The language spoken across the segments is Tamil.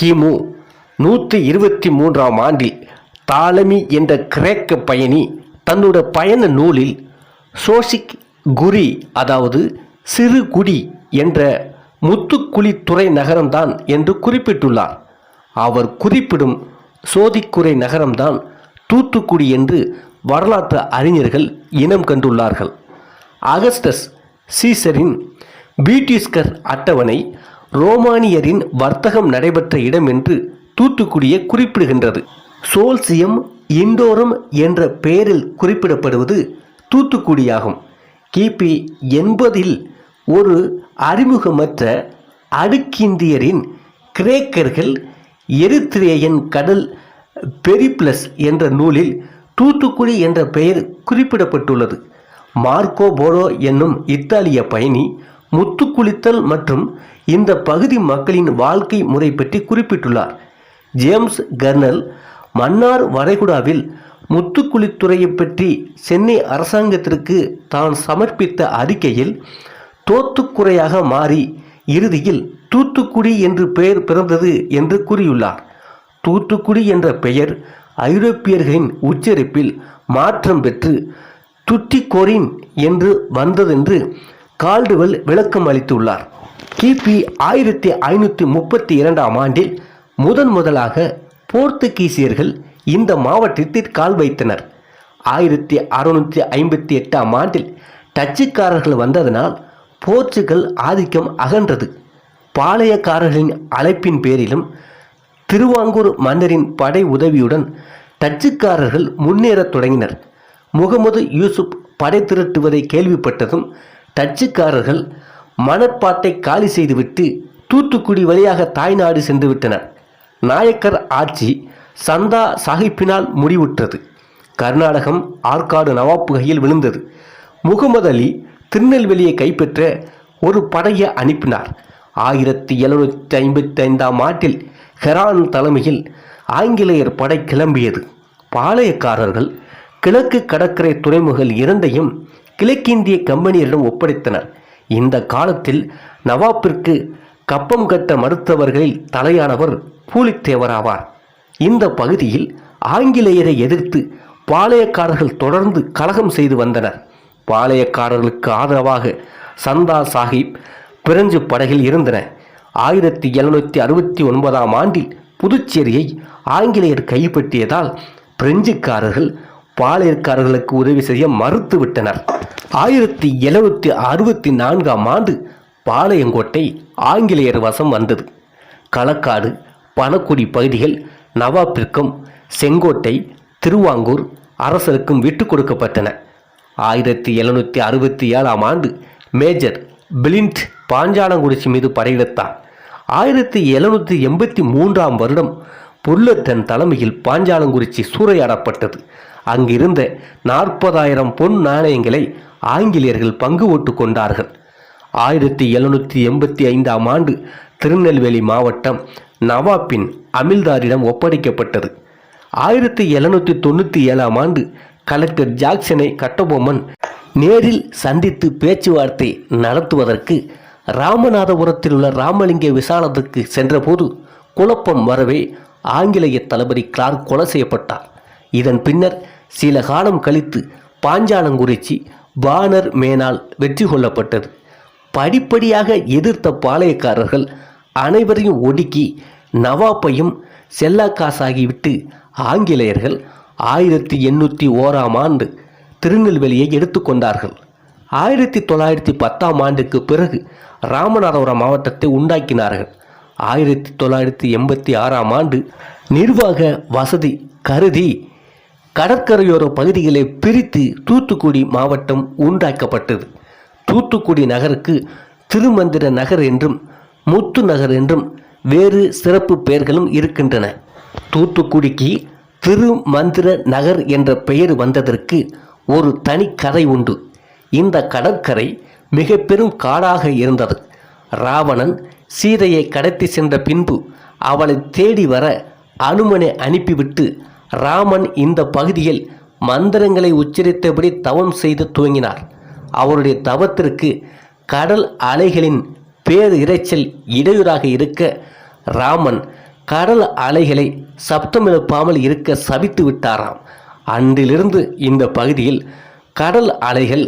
கிமு நூற்றி இருபத்தி மூன்றாம் ஆண்டில் தாலமி என்ற கிரேக்க பயணி தன்னோட பயண நூலில் சோசிக் குரி அதாவது சிறு குடி என்ற முத்துக்குளித்துறை நகரம்தான் என்று குறிப்பிட்டுள்ளார். அவர் குறிப்பிடும் சோதிக்குறை நகரம்தான் தூத்துக்குடி என்று வரலாற்று அறிஞர்கள் இனம் கண்டுள்ளார்கள். அகஸ்டஸ் சீசரின் பீட்டிஸ்கர் அட்டவணை ரோமானியரின் வர்த்தகம் நடைபெற்ற இடம் என்று தூத்துக்குடியை குறிப்பிடுகின்றது. சோல்சியம் இண்டோரம் என்ற பெயரில் குறிப்பிடப்படுவது தூத்துக்குடியாகும். கிபி எண்பதில் ஒரு அறிமுகமற்ற அடுக்கிந்தியரின் கிரேக்கர்கள் எரித்ரேயன் கடல் பெரிப்ளஸ் என்ற நூலில் தூத்துக்குடி என்ற பெயர் குறிப்பிடப்பட்டுள்ளது. மார்க்கோ போலோ என்னும் இத்தாலிய பயணி முத்துக்குளித்தல் மற்றும் இந்த பகுதி மக்களின் வாழ்க்கை முறை பற்றி குறிப்பிட்டுள்ளார். ஜேம்ஸ் கர்னல் மன்னார் வளைகுடாவில் முத்துக்குளித்துறையை பற்றி சென்னை அரசாங்கத்திற்கு தான் சமர்ப்பித்த அறிக்கையில் தோத்துக்குறையாக மாறி இறுதியில் தூத்துக்குடி என்று பெயர் பிறந்தது என்று கூறியுள்ளார். தூத்துக்குடி என்ற பெயர் ஐரோப்பியர்களின் உச்சரிப்பில் மாற்றம் பெற்று துட்டிகோரின் என்று வந்ததென்று கால்டுவெல் விளக்கம் அளித்துள்ளார் கிபி ஆயிரத்தி ஐநூற்றி முப்பத்தி இரண்டாம் ஆண்டில் முதன் முதலாக போர்த்துகீசியர்கள் இந்த மாவட்டத்தில் கால் வைத்தனர். ஆயிரத்தி அறுநூற்றி ஐம்பத்தி எட்டாம் ஆண்டில் டச்சுக்காரர்கள் வந்ததனால் போர்ச்சுகல் ஆதிக்கம் அகன்றது. பாளையக்காரர்களின் அழைப்பின் பேரிலும் திருவாங்கூர் மன்னரின் படை உதவியுடன் டச்சுக்காரர்கள் முன்னேறத் தொடங்கினர். முகமது யூசுப் படை திரட்டுவதை கேள்விப்பட்டதும் டச்சுக்காரர்கள் மணற்பாட்டை காலி செய்துவிட்டு தூத்துக்குடி வழியாக தாய்நாடு சென்றுவிட்டனர் நாயக்கர் ஆட்சி சந்தா சாஹிப்பினால் முடிவுற்றது. கர்நாடகம் ஆற்காடு நவாப்பு கையில் விழுந்தது. முகமது அலி திருநெல்வேலியை கைப்பற்ற ஒரு படையை அனுப்பினார். ஆயிரத்தி எழுநூற்றி ஐம்பத்தி ஐந்தாம் ஆண்டில் ஹெரான் தலைமையில் ஆங்கிலேயர் படை கிளம்பியது. பாளையக்காரர்கள் கிழக்கு கடற்கரை துறைமுகங்கள் இரண்டையும் கிழக்கிந்திய கம்பெனியரிடம் ஒப்படைத்தனர். இந்த காலத்தில் நவாப்பிற்கு கப்பம் கட்ட மறுத்தவர்களில் தலையானவர் பூலித்தேவராவார். இந்த பகுதியில் ஆங்கிலேயரை எதிர்த்து பாளையக்காரர்கள் தொடர்ந்து கலகம் செய்து வந்தனர். பாளையக்காரர்களுக்கு ஆதரவாக சந்தா சாஹிப் பிரெஞ்சு படகில் இருந்தன. ஆயிரத்தி எழுநூற்றி அறுபத்தி ஒன்பதாம் ஆண்டில் புதுச்சேரியை ஆங்கிலேயர் கைப்பற்றியதால் பிரெஞ்சுக்காரர்கள் பாளையக்காரர்களுக்கு உதவி செய்ய மறுத்துவிட்டனர் ஆயிரத்தி எழுநூற்றி அறுபத்தி நான்காம் ஆண்டு பாளையங்கோட்டை ஆங்கிலேயர் வசம் வந்தது. களக்காடு பணக்குடி பகுதிகள் நவாப்பிற்கும் செங்கோட்டை திருவாங்கூர் அரசருக்கும் விட்டுக் கொடுக்கப்பட்டன. ஆயிரத்தி எழுநூற்றி அறுபத்தி ஏழாம் ஆண்டு மேஜர் பிளிண்ட் பாஞ்சாலங்குறிச்சி மீது படையெடுத்தார் ஆயிரத்தி எழுநூற்றி எண்பத்தி மூன்றாம் வருடம் புல்லத்தன் தலைமையில் பாஞ்சாலங்குறிச்சி சூறையாடப்பட்டது. அங்கிருந்த நாற்பதாயிரம் பொன் நாணயங்களை ஆங்கிலேயர்கள் பங்கு ஓட்டு கொண்டார்கள். ஆயிரத்தி எழுநூற்றி எண்பத்தி ஐந்தாம் ஆண்டு திருநெல்வேலி மாவட்டம் நவாப்பின் அமில்தாரிடம் ஒப்படைக்கப்பட்டது. ஆயிரத்தி எழுநூற்றி தொண்ணூற்றி ஏழாம் ஆண்டு கலெக்டர் ஜாக்சனை கட்டபொம்மன் நேரில் சந்தித்து பேச்சுவார்த்தை நடத்துவதற்கு ராமநாதபுரத்தில் உள்ள ராமலிங்க விசாலத்துக்கு சென்றபோது குழப்பம் வரவே ஆங்கிலேய தளபதி கிளார்க் கொலை செய்யப்பட்டார். இதன் பின்னர் சில காலம் கழித்து பாஞ்சாலங்குறிச்சி பானர் மேனால் வெற்றி கொள்ளப்பட்டது. படிப்படியாக எதிர்த்த பாளையக்காரர்கள் அனைவரையும் ஒடுக்கி நவாப்பையும் செல்லாக்காசாகிவிட்டு ஆங்கிலேயர்கள் ஆயிரத்தி எண்ணூற்றி ஓராம் ஆண்டு திருநெல்வேலியை எடுத்துக்கொண்டார்கள் ஆயிரத்தி தொள்ளாயிரத்தி பத்தாம் ஆண்டுக்கு பிறகு ராமநாதபுரம் மாவட்டத்தை உண்டாக்கினார்கள். ஆயிரத்தி தொள்ளாயிரத்தி எண்பத்தி ஆறாம் ஆண்டு நிர்வாக வசதி கருதி கடற்கரையோர பகுதிகளை பிரித்து தூத்துக்குடி மாவட்டம் உண்டாக்கப்பட்டது. தூத்துக்குடி நகருக்கு திருமந்திர நகர் என்றும் முத்து நகர் என்றும் வேறு சிறப்பு பெயர்களும் இருக்கின்றன. தூத்துக்குடிக்கு திருமந்திர நகர் என்ற பெயர் வந்ததற்கு ஒரு தனி கதை உண்டு. இந்த கடற்கரை மிக பெரும் காடாக இருந்தது. ராவணன் சீதையை கடத்தி சென்ற பின்பு அவளை தேடி வர அனுமனை அனுப்பிவிட்டு ராமன் இந்த பகுதியில் மந்திரங்களை உச்சரித்தபடி தவம் செய்து துவங்கினார். அவருடைய தவத்திற்கு கடல் அலைகளின் பேர் இரைச்சல் இடையூறாக இருக்க ராமன் கடல் அலைகளை சப்தம் எழுப்பாமல் இருக்க சபித்து விட்டாராம். அன்றிலிருந்து இந்த பகுதியில் கடல் அலைகள்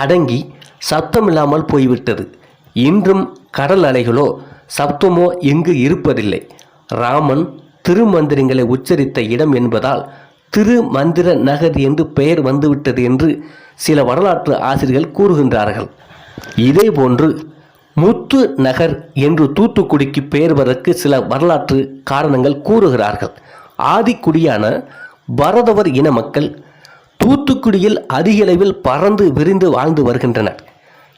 அடங்கி சத்தமில்லாமல் போய்விட்டது. இன்றும் கடல் அலைகளோ சப்தமோ எங்கு இருப்பதில்லை. ராமன் திருமந்திரங்களை உச்சரித்த இடம் என்பதால் திருமந்திர நகர் என்று பெயர் வந்துவிட்டது என்று சில வரலாற்று ஆசிரியர்கள் கூறுகின்றார்கள். இதேபோன்று முத்து நகர் என்று தூத்துக்குடிக்கு பெயர் வரக்கு சில வரலாற்று காரணங்கள் கூறுகிறார்கள். ஆதிக்குடியான பரதவர் இன மக்கள் தூத்துக்குடியில் அதிகளவில் பறந்து விரிந்து வாழ்ந்து வருகின்றனர்.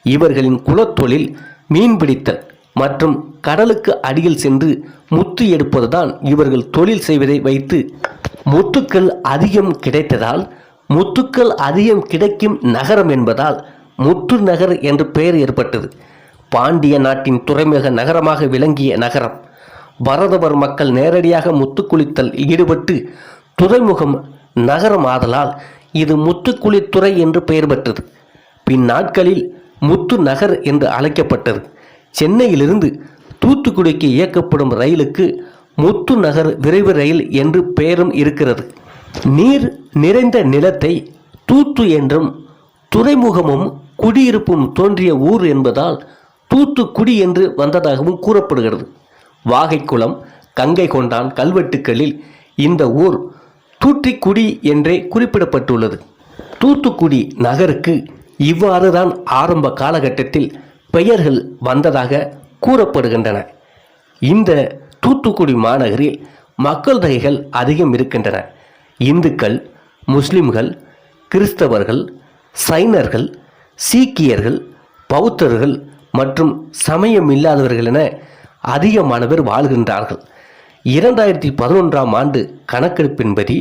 இவர்களின் குலத்தொழில் மீன்பிடித்தல் மற்றும் கடலுக்கு அடியில் சென்று முத்து எடுப்பதுதான் இவர்கள் தொழில் செய்வதை வைத்து முத்துக்கள் அதிகம் கிடைத்ததால் முத்துக்கள் அதிகம் கிடைக்கும் நகரம் என்பதால் முத்து நகர் என்று பெயர் ஏற்பட்டது. பாண்டிய நாட்டின் துறைமுக நகரமாக விளங்கிய நகரம். பரதவர் மக்கள் நேரடியாக முத்துக்குளித்தல் ஈடுபட்டு துறைமுகம் நகரம் ஆதலால் இது முத்துக்குளித்துறை என்று பெயர் பெற்றது. பின் நாட்களில் முத்து நகர் என்று அழைக்கப்பட்டது. சென்னையிலிருந்து தூத்துக்குடிக்கு இயக்கப்படும் ரயிலுக்கு முத்து நகர் விரைவு ரயில் என்று பெயரும் இருக்கிறது. நீர் நிறைந்த நிலத்தை தூத்து என்றும் துறைமுகமும் குடியிருப்பும் தோன்றிய ஊர் என்பதால் தூத்துக்குடி என்று வந்ததாகவும் கூறப்படுகிறது. வாகைக்குளம் கங்கை கொண்டான் கல்வெட்டுக்களில் இந்த ஊர் தூற்றிக்குடி என்றே குறிப்பிடப்பட்டுள்ளது. தூத்துக்குடி நகருக்கு இவ்வாறு தான் ஆரம்ப காலகட்டத்தில் பெயர்கள் வந்ததாக கூறப்படுகின்றன. இந்த தூத்துக்குடி மாநகரில் மக்கள் தொகைகள் அதிகம் இருக்கின்றன. இந்துக்கள் முஸ்லிம்கள் கிறிஸ்தவர்கள் சைனர்கள் சீக்கியர்கள் பௌத்தர்கள் மற்றும் சமயம் இல்லாதவர்கள் என அதிகமானவர் வாழ்கின்றார்கள். இரண்டாயிரத்தி பதினொன்றாம் ஆண்டு கணக்கெடுப்பின்படி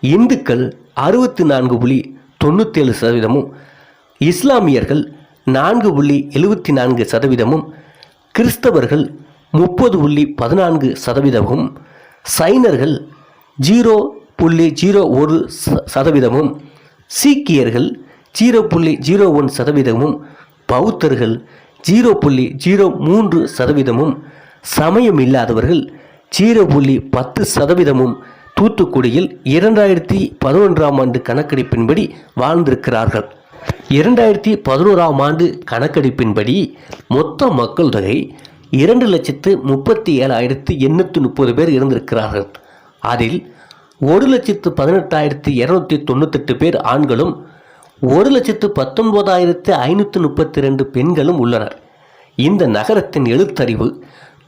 இந்துக்கள் அறுபத்தி நான்கு புள்ளி தொண்ணூற்றேழு சதவீதமும் இஸ்லாமியர்கள் நான்கு புள்ளி எழுபத்தி நான்கு சதவீதமும் கிறிஸ்தவர்கள் முப்பது புள்ளி பதினான்கு சதவீதமும் சைனர்கள் ஜீரோ புள்ளி ஜீரோ ஒரு ச- சதவீதமும் சீக்கியர்கள் ஜீரோ புள்ளி ஜீரோ ஒன் சதவீதமும் பௌத்தர்கள் ஜீரோ புள்ளி ஜீரோ மூன்று சதவீதமும் சமயம் இல்லாதவர்கள் ஜீரோ புள்ளி பத்து சதவீதமும் தூத்துக்குடியில் இரண்டாயிரத்தி பதினொன்றாம் ஆண்டு கணக்கெடுப்பின்படி வாழ்ந்திருக்கிறார்கள். இரண்டாயிரத்தி பதினோராம் ஆண்டு கணக்கெடுப்பின்படி மொத்த மக்கள் தொகை இரண்டு லட்சத்து முப்பத்தி ஏழாயிரத்து எண்ணூற்றி முப்பது பேர் இருந்திருக்கிறார்கள். அதில் ஒரு லட்சத்து பதினெட்டாயிரத்து இரநூத்தி தொண்ணூத்தெட்டு பேர் ஆண்களும் ஒரு லட்சத்து பத்தொன்பதாயிரத்து ஐநூற்றி முப்பத்தி ரெண்டு பெண்களும் உள்ளனர். இந்த நகரத்தின் எழுத்தறிவு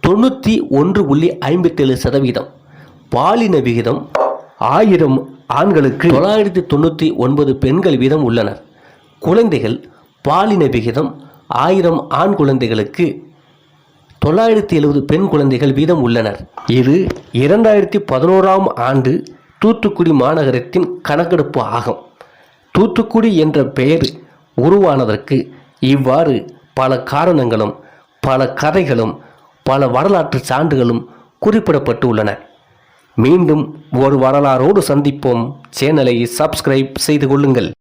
தொண்ணூற்றி ஒன்று புள்ளி ஐம்பத்தேழு சதவீதம். பாலின விகிதம் ஆயிரம் ஆண்களுக்கு தொள்ளாயிரத்தி தொண்ணூற்றி ஒன்பது பெண்கள் வீதம் உள்ளனர். குழந்தைகள் பாலின விகிதம் ஆயிரம் ஆண் குழந்தைகளுக்கு தொள்ளாயிரத்தி எழுபது பெண் குழந்தைகள் வீதம் உள்ளனர். இது இரண்டாயிரத்தி பதினோராம் ஆண்டு தூத்துக்குடி மாநகரத்தின் கணக்கெடுப்பு ஆகும். தூத்துக்குடி என்ற பெயர் உருவானதற்கு இவ்வாறு பல காரணங்களும் பல கதைகளும் பல வரலாற்று சான்றுகளும் குறிப்பிடப்பட்டு உள்ளன மீண்டும் ஒரு வரலாறோடு சந்திப்போம். சேனலை சப்ஸ்கிரைப் செய்து கொள்ளுங்கள்.